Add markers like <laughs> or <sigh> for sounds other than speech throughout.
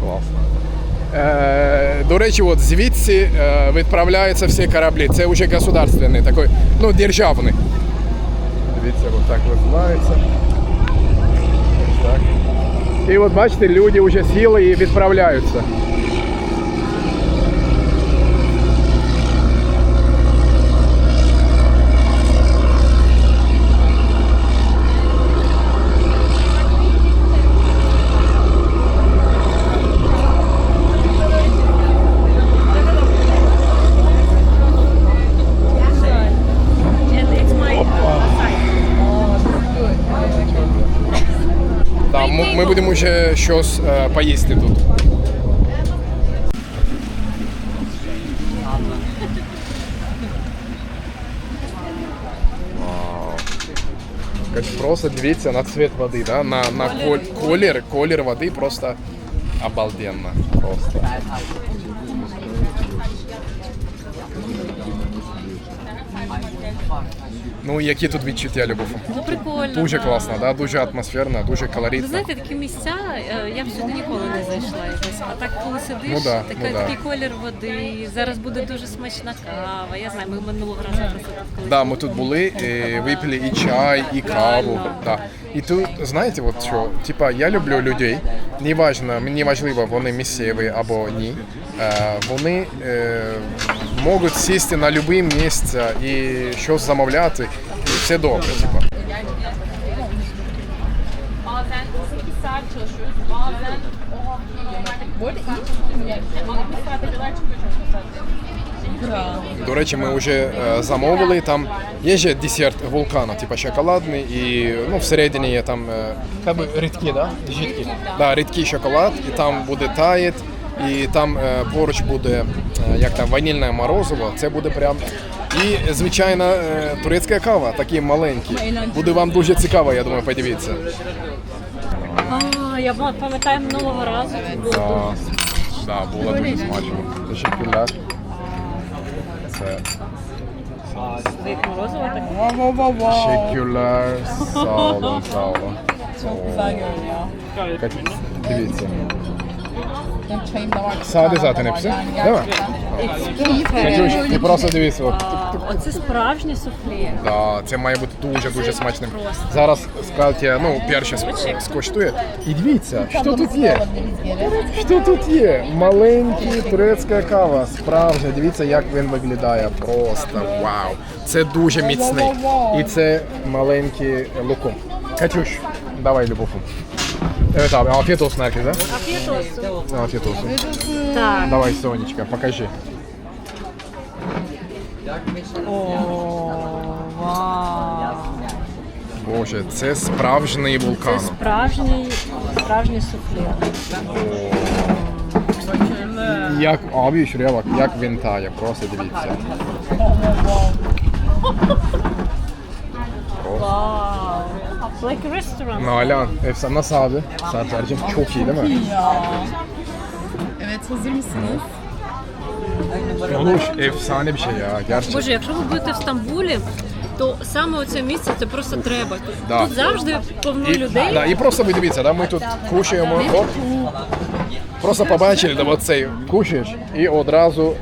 Класно. Е, до речі, от звідси е, відправляються всі кораблі. Це вже государственний, такий, ну, державний. Дивіться, от так випливається. І от бачите, люди вже сіли і відправляються. будемо ще щось е, поїсти тут. Вау. Якось Просто дивіться на цвіт води, да? на, на кол- колір, колір води просто обалденно. Просто. Ну, які тут відчуття, Любов? Ну прикольно. Дуже да. класно, да? дуже атмосферно, дуже Ви колоритно. знаєте, такі місця, е, я б сюди ніколи не зайшла якось. А так, коли сидиш, Ну да, така, ну да. такий колір води, зараз буде дуже смачна кава. Я знаю, ми минулого разу просто коли. Да, ми тут були, і випили і чай, і каву. Да. І тут, знаєте, от що, типа, я люблю людей, неважно, мені важливо, вони місцеві або ні. Е, вони е, можуть сісти на будь-яке місце і щось замовляти, і все добре. Типа. Bazen 8 saat çalışıyoruz. Bazen o hafta normalde bu arada iyi yani bana bir saate kadar çıkıyor çalışma saatleri. До речі, ми вже е, замовили. Там є ще десерт вулкана, типу шоколадний, і ну, всередині є там е, как би рідкі, да? Жидкі. Да, рідкий шоколад, і там буде таєт, і там е, поруч буде е, як там ванільне морозиво. Це буде прям. І звичайна е, турецька кава, такі маленькі. Буде вам дуже цікаво, я думаю, подивіться. А, я пам'ятаю минулого разу. було Да, да, було дуже смачно. Тешекюля. Це дуже як морозиво таке. Teşekkürler. Sağ olun, sağ olun. Çok güzel görünüyor. Kaç, dивіться. Benim çayım da var. Sade zaten hepsi. Yani Değil mi? gerçekten. Катюш, ти просто дивись. От. А, Оце справжнє суфле. Да, це має бути дуже-дуже смачним. просто. Зараз Катя, ну, перше ск- скоштує. І дивіться, що тут є? Що тут є? Маленький турецька кава, справжня. Дивіться, як він виглядає. Просто вау. Це дуже міцний. І це маленький лукум. Катюш, давай любову. Evet abi afiyet olsun herkese. Афієт olsun. Afiyet olsun. Так. Давай, Сонечка, покажи. Вау. Боже, це справжній вулкан. Це справжній, справжнє суфле. Як şuraya bak, як він тає, просто дивіться. Вау. Like a restaurant. Nalan, efsane abi? Serdar'cığım çok iyi değil mi? Evet hazır mısınız? Konuş, efsane bir şey ya, gerçekten. Боже, якщо ви будете в Стамбулі, то саме оце місце це просто треба. Тут, Да. тут завжди повно І, людей. да, і просто ви дивіться, да, ми тут кушаємо, оп, просто побачили, да, оцей кушаєш і одразу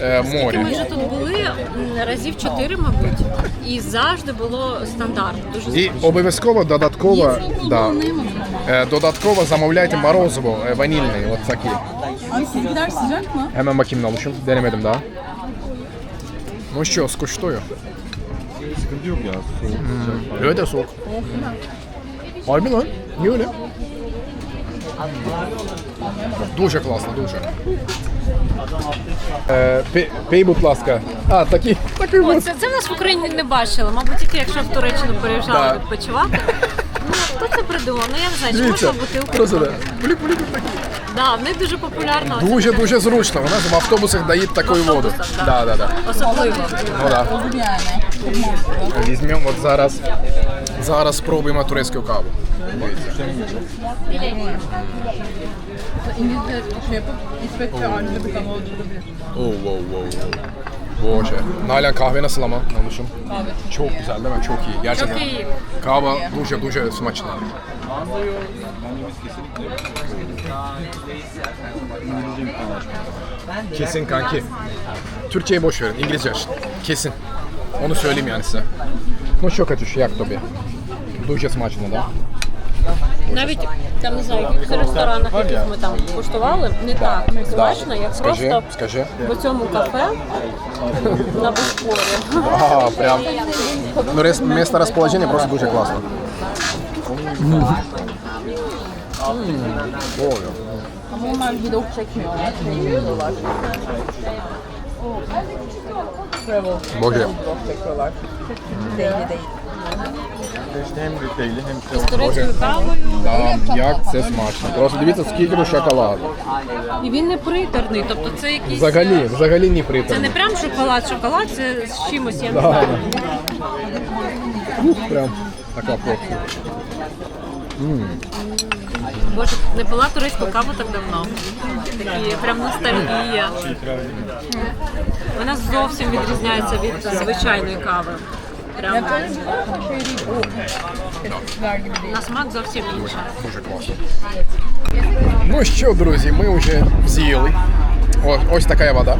е, Ми вже тут були м, разів чотири, мабуть, і завжди було стандарт. Дуже І обов'язково додатково, да, е, додатково замовляйте морозиво е, ванільне, от такі. Abi sizinkiler sıcak mı? Hemen bakayım ne oluşum. Denemedim daha. Ну що, скуштую. Sıkıntı yok ya. Soğuk, sıcak. Öyle de soğuk. Harbi lan. Niye öyle? Дуже класно, дуже. Е, будь ласка. А, такі, такий О, це, це в нас в Україні не бачили. Мабуть, тільки якщо в Туреччину переїжджали Да. відпочивати. Ну, хто це придумав? Ну я не знаю, чи можна бутилку. просто да. Блік-блік такі. Да, в них дуже популярно. Дуже дуже зручно. Вона нас в автобусах дають таку воду. Да, да, да. Особливо. Ну, да. Візьмемо от зараз. Зараз спробуємо турецьку каву. Оу, воу, воу. Boğaça. Nalan kahve nasıl ama Nanuş'um? Kahve çok, çok güzel değil mi? Çok iyi. Gerçekten. Çok iyi. Kahve duşa duşa smaçlı. Kesin kanki. Türkiye'yi boş verin. İngilizce açın. Kesin. Onu söyleyeyim yani size. No şok açışı jak tobie. Duże smaczne, da? Навіть там не знаю, в якихось ресторанах, яких ми там куштували, не так смачно, як просто скажи. в цьому кафе на Боспорі. А, прям. Ну, рес- место расположения просто дуже класно. Ой. Боже. Hem hem şey Турецькою кавою. Да, як це смачно. Просто дивіться, скільки тут шоколаду. І він не приторний, тобто це якийсь... Взагалі, взагалі не Це приторно. не прям шоколад, шоколад це з чимось, я не знаю. Ух, прям така порція. Боже, не пила турецьку каву так давно. Такі прям ностальгія. Вона зовсім відрізняється від звичайної кави. Прям Şey değil bu. Eskisiler gibi değil. на смак зовсім інша. Дуже класно. Ну що, друзі, ми вже з'їли. О, ось така вода.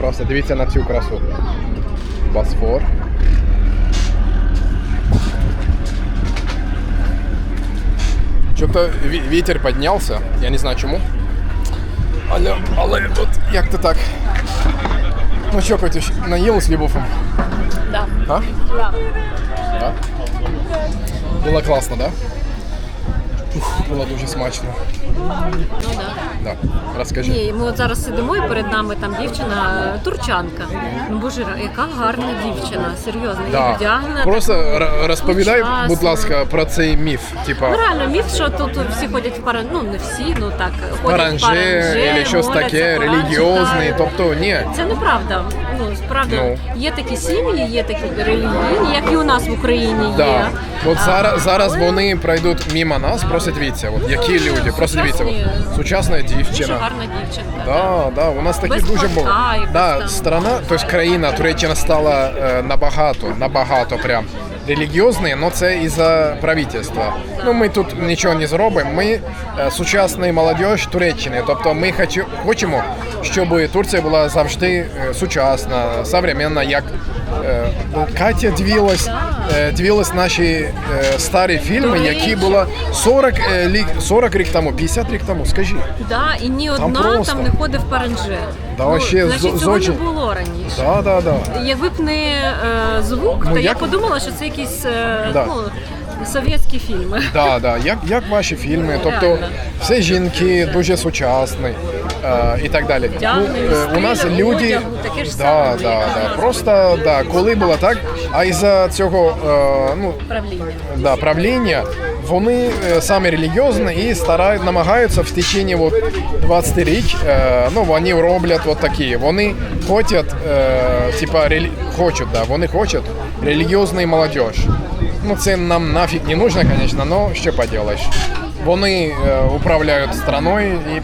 Просто дивіться на цю красу. Босфор. Что-то ві- вітер піднявся, я не знаю чому. Але, але от як-то так. Ну що, Катюш, наїлась Любовом? Да. А? Да. Да? Було класно, да? Ух, було дуже смачно. Ну, да. Да. Розкажи. Ні, ми от зараз сидимо і перед нами там дівчина е, турчанка. Ну боже, яка гарна дівчина, серйозно, Да. і вдягнена. Просто р- розповідай, учасна. будь ласка, про цей міф. Типа, Ну реально міф, що тут всі ходять в паран... ну не всі, ну так ходять в паранже, паранже, щось таке, релігіозний. Тобто, ні. Це неправда. Ну справді Ну. є такі сім'ї, є такі релігійні, як і у нас в Україні є. Да. От А, зараз, зараз але вони пройдуть мимо нас, просто дивіться, от які Дуже люди, просто дивіться, от, сучасна Дуже дівчина. гарна дівчинка. Да, да, у нас Без дуже було. Да, страна, тобто країна Туреччина стала е, набагато, набагато прям релігіозною, але це із-за правительства. Ну ми тут нічого не зробимо. Ми е, сучасний молодіж Туреччини. Тобто ми хочемо, щоб Турція була завжди е, сучасна, современна, як е, Катя дивилась, е, дивилась наші е, старі фільми, які було 40, е, лік, 40 рік тому, 50 рік тому, скажи. Да, і ні одна там, просто. не ходить в паранже. Да, ну, вообще, значить, цього не було раніше. Да, да, да. Якби б не звук, Ну, то я подумала, що це якісь е, Да. ну, совєтські фільми. Да, да. Як, як ваші фільми? Тобто Реально. всі жінки дуже сучасні е, і так далі. Вдягнені, е, у нас люди одягу таке ж да, саме, да, як у да. нас. Просто да, коли було так, а із-за цього е, ну, Правління. да, правління, вони е, самі релігіозні і старають, намагаються в течение от 20 рік, е, ну, вони роблять от такі. Вони хочуть, е, типа, релі... хочуть, да, вони хочуть релігіозний молодіж. Ну, це нам нафіг не нужно, звісно, але що поделаєш. Вони е, управляють страною і,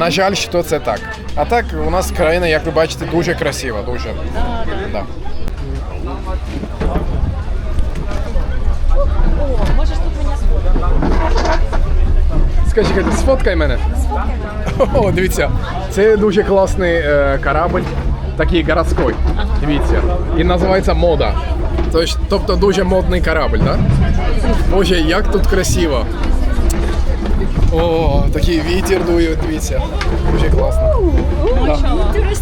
на жаль, що це так. А так, у нас країна, як ви бачите, дуже красива, дуже. Да. О, можеш тут мене сфоткати. Скажи, Катя, сфоткай мене. О, дивіться, це дуже класний е, корабль, такий городський. Дивіться. І називається мода. Тож- Тобто дуже модний корабль, так? Да? Боже, як тут красиво. О, такий вітер дує, дивіться. Дуже класно. Да.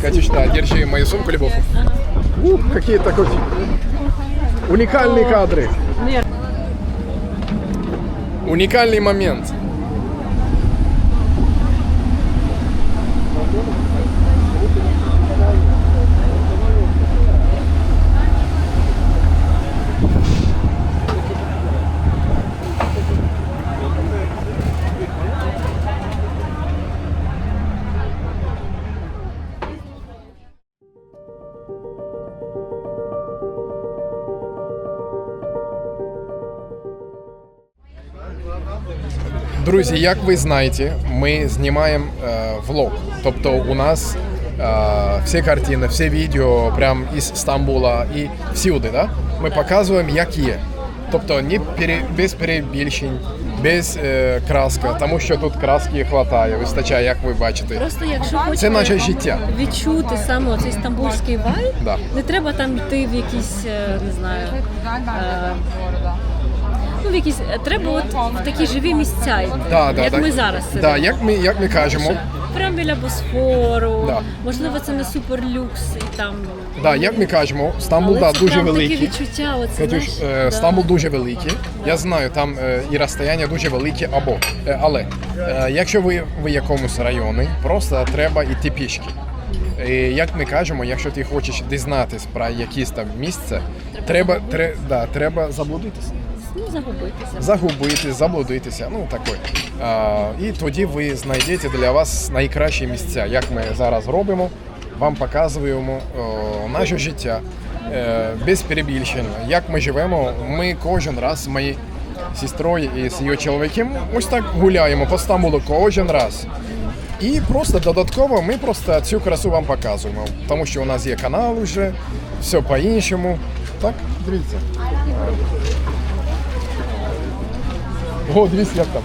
Катюш, да, держи мою сумку, Любов. Ух, какие такой уникальные кадры. Уникальный момент. Друзі, як ви знаєте, ми знімаємо е, влог. Тобто у нас е, всі картини, всі відео прямо із Стамбула і всюди. Да? Ми показуємо, як є. Тобто не пере, без перебільшень, без е, краска, тому що тут краски вистачає, вистачає, як ви бачите. Просто якщо хочете Це наше життя. відчути саме цей стамбульський вайб, Да. не треба там йти в якісь, е, не знаю, е, ну в якісь е, треба от в такі живі місця, йти, Да, да, як да. ми зараз сидимо. Да, як ми, як ми кажемо, Прямо біля Босфору, Да. можливо, це не суперлюкс і там. да, як ми кажемо, Стамбул да, це дуже прям великий. такі відчуття. Оце, Катюш, знаєш, е, да. Стамбул дуже великий. Я знаю, там е, і розстояння дуже великі, або е, але е, якщо ви в якомусь районі, просто треба йти пішки. І як ми кажемо, якщо ти хочеш дізнатись про якесь там місце, треба, тре, да, треба заблудитися. Ну, загубитися. Загубитись, заблудитися, ну таке. А, і тоді ви знайдете для вас найкращі місця, як ми зараз робимо. Вам показуємо о, наше життя е, без перебільшення. Як ми живемо, ми кожен раз з моєю сестрою і з її чоловіком ось так гуляємо по Стамбулу кожен раз. І просто додатково ми просто цю красу вам показуємо, тому що у нас є канал вже, все по-іншому. Так, дивіться. О, дивись, як там.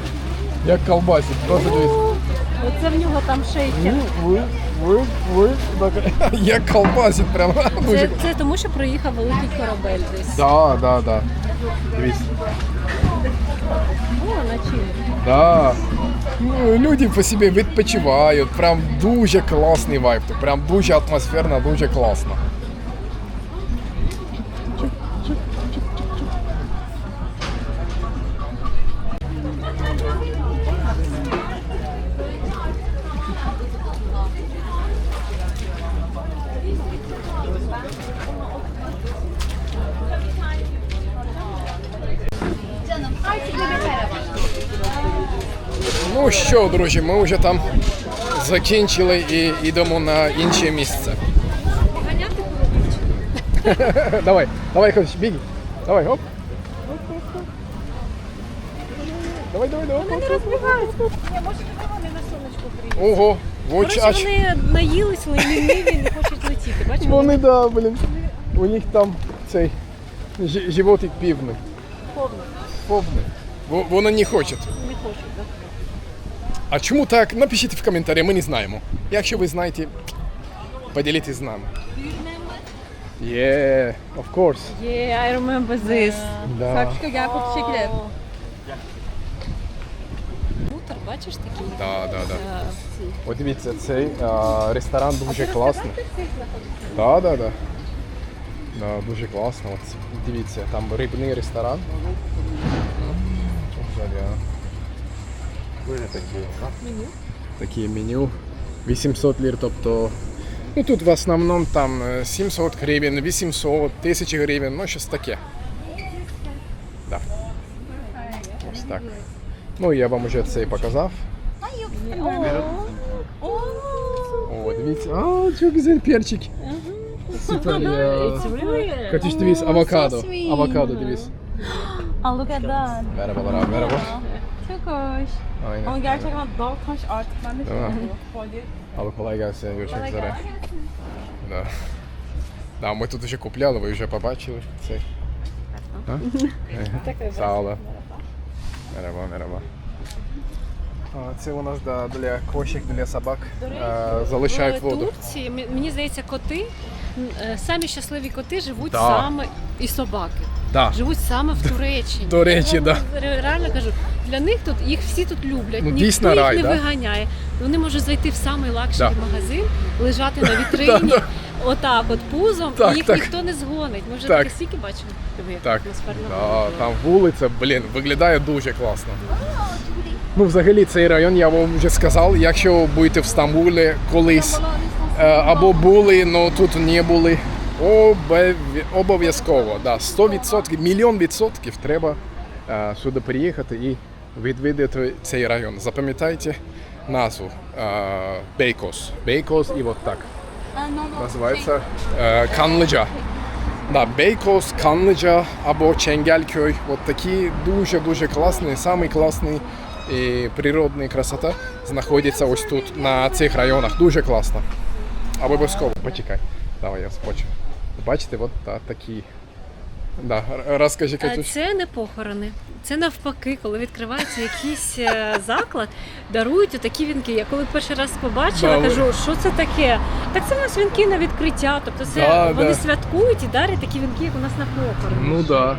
Як колбасить, просто дивись. Оце в нього там шейкер. Ви, ви, ви, так. <laughs> Як колбасить прямо. Дуже. Це, це тому, що проїхав великий корабель десь. Да, да, да. Дивись. О, на чим? Да. Ну, люди по собі відпочивають. Прям дуже класний вайб. Прям дуже атмосферно, дуже класно. Ну що, друзі, ми вже там закінчили і йдемо на інше місце. <laughs> давай, давай, хоч, біг. Давай, оп. Давай, давай, давай. Вони розбігаються. Я може вони на сонечку приїдуть. Ого, вот ач. вони наїлись, ліниві, не хочуть летіти. Бачиш? Вони, да, блін. У них там цей животик півний. Повний. Во- Воно не хоче. Не хочуть, так. А чому так? Напишіть в коментарі, ми не знаємо. Якщо ви знаєте, поділіться з нами. Yeah, of course. Yeah, I remember this. Да. Sarpışka gel foto çekelim. Мутор, бачиш такий? Да, да, да. е, ці. От дивіться, цей а, ресторан дуже класний. Да, да, да. Да, дуже класно. От, дивіться, там рибний ресторан. Взагалі, а. Böyle taкі. Такі меню. 800 лір, тобто. Ну тут в основному там е, 700 гривень, 800, 1000 гривень, ну щось таке. Да. Ось так. Ну я вам вже цей показав. О, дивіться. А, чок перчик. Супер. я- It's really... Катюш, дивись, авокадо. Авокадо, дивись. Aa look at that. Merhabalar abi, merhaba. Çok hoş. Ama Aynen. gerçekten dağ taş artık ben de şey yapıyorum. Abi kolay gelsin, görüşmek üzere. Да. Да, ми тут вже купляли, ви вже побачили цей. Сало. Мераба, мераба. А, Це у нас да, для кошик, для собак. Залишають в воду. Турції, мені здається, коти, е, самі щасливі коти живуть Да. саме і собаки. Да. Живуть саме в Туреччині. До речі, Я вам ре- Реально кажу, для них тут їх всі тут люблять. Ну, Ніхто дійсно їх рай, не да? виганяє. Вони можуть зайти в самий лакшері Да. магазин, лежати на <laughs> вітрині, отак, от пузом, Так, і їх так. ніхто не згонить. Ми вже Так. таке стільки бачили. Диви, як Так, атмосферно. да, там вулиця, блін, виглядає дуже класно. Ну, взагалі, цей район, я вам вже сказав, якщо будете в Стамбулі колись е, або були, але тут не були, обов'язково, да, 100%, мільйон відсотків треба е, сюди приїхати і відвідати цей район. Запам'ятайте назву е, Бейкос. Бейкос і от так. Називається е, Канlıca. Да, Бейкос, Канlıca або Çengelköy. От такі дуже-дуже класні, самий класний і природна красота знаходиться ось тут, на цих районах. Дуже класно. Обов'язково. Почекай. Давай я скочу. Бачите, от та, такі. Да, розкажи, А Катюш. це не похорони. Це навпаки, коли відкривається якийсь е, заклад, дарують отакі вінки. Я коли перший раз побачила, Да, кажу, що це таке? Так це у нас вінки на відкриття. Тобто це Да, вони да. святкують і дарять такі вінки, як у нас на похорони. Ну да.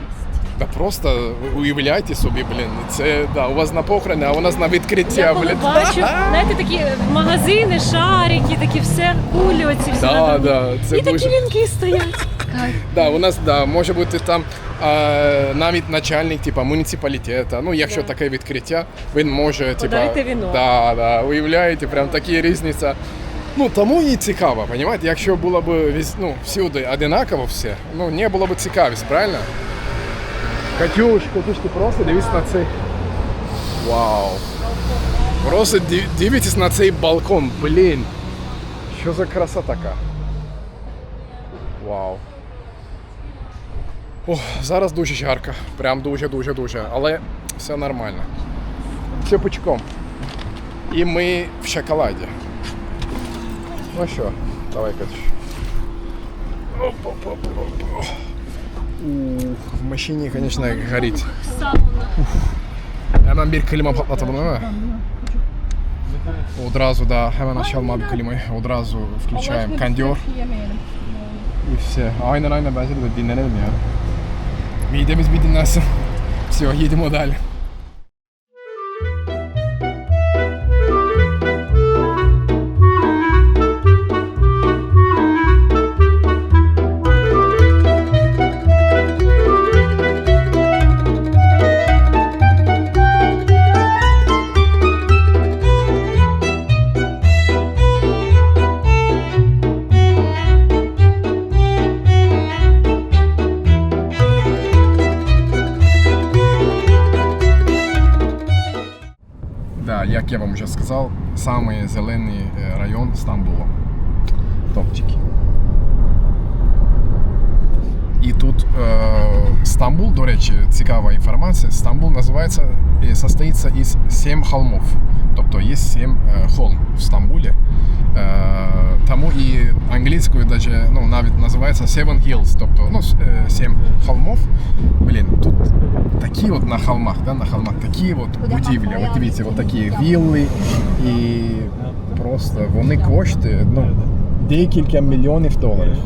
Да просто уявляйте собі, блін, це да, у вас на похорони, а у нас на відкриття, Я коли блін. бачу, <laughs> знаєте, такі магазини, шарики, такі все, кулі оці всі Да, да, це І дуже- такі вінки стоять. Да, у нас да, може бути там е, навіть начальник типа, муніципалітету. Ну, якщо Да. таке відкриття, він може типа, Подарити віно. Да, да, уявляєте, прям такі різниця. Ну, тому і цікаво, розумієте? Якщо було б віз- ну, всюди одинаково все, ну, не було б цікавість, правильно? Катюш, Катюш, ти просто дивись на цей. Вау. Просто дивитесь на цей балкон, блін. Що за краса така? Вау. Ох, зараз дуже жарко. Прям дуже-дуже дуже. Але все нормально. Все пучком. І ми в шоколаді. Ну що, давай Катюш. Оп-оп-оп-оп. Ух, в машині, звісно, горить. Hemen bir klima patlatalım değil mi? Одразу, да, hemen açalım abi klimayı. Одразу включаем кондер. Yemeyelim. И все. Aynen aynen bence de dinlenelim ya. Midemiz bir dinlensin. Все, їдемо далі. Да, як я вам вже сказав, самий зелений е, район Стамбула. Топчики. І тут е, Стамбул, до речі, цікава інформація. Стамбул називається состоїться із сім холмов. Тобто є сім е, холм в Стамбулі. Е, тому і англійською даже, ну, навіть називається Seven Hills, тобто ну, с- е, сім холмов. Блін, тут такі от на холмах, да, на холмах такі от будівлі. От дивіться, от такі вілли і просто вони коштують ну, декілька мільйонів доларів.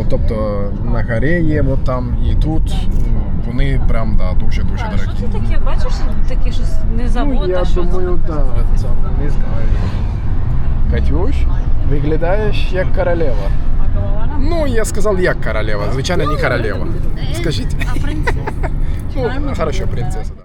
От, тобто на горі є от там і тут ну, Вони прям да, дуже-дуже А що ти це таке? Бачиш, таке щось не завод, Ну, я а що думаю, це? да, не знаю. Катюш, виглядаєш як королева. Ну, я сказав, як королева. Звичайно, не королева. Скажіть. А принцеса? <laughs> Ну, хорошо, принцеса, да.